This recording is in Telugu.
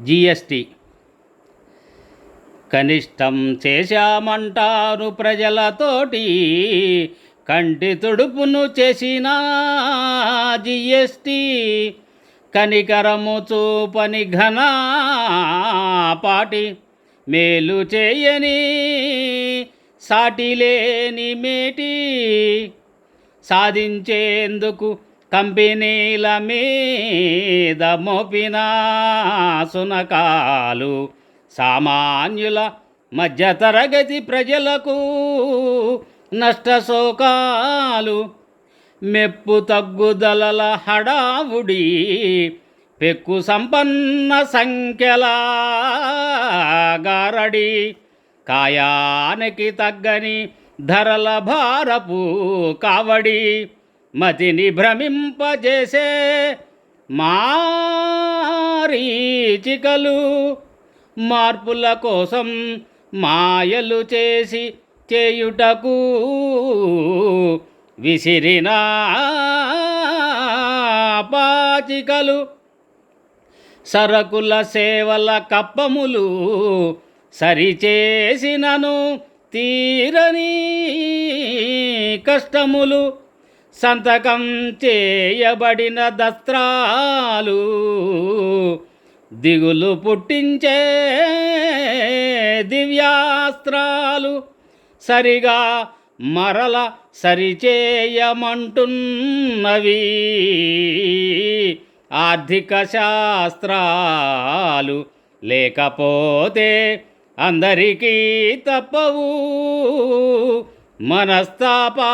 జిఎస్టి. కనిష్టం చేశామంటారు ప్రజలతోటి కంటి తుడుపును చేసిన జిఎస్టి. కనికరము చూపని ఘన పాటి మేలు చేయని సాటి లేని మేటి. సాధించేందుకు కంపెనీల మీద మోపిన సునకాలు సామాన్యుల మధ్యతరగతి ప్రజలకు నష్టశోకాలు. మెప్పు తగ్గుదలల హడావుడి పెక్కు సంపన్న సంఖ్యల గారడి కాయానికి తగ్గని ధరల భారపు కావడి. మతిని భ్రమింపజేసే మారీచికలు మార్పుల కోసం మాయలు చేసి చేయుటకు విసిరిన పాచికలు. సరకుల సేవల కప్పములు సరిచేసినను తీరని కష్టములు. సంతకం చేయబడిన దస్త్రాలు దిగులు పుట్టించే దివ్యాస్త్రాలు సరిగా మరల సరిచేయమంటున్నవి. ఆర్థిక శాస్త్రాలు లేకపోతే అందరికీ తప్పవు. మనస్తాపా.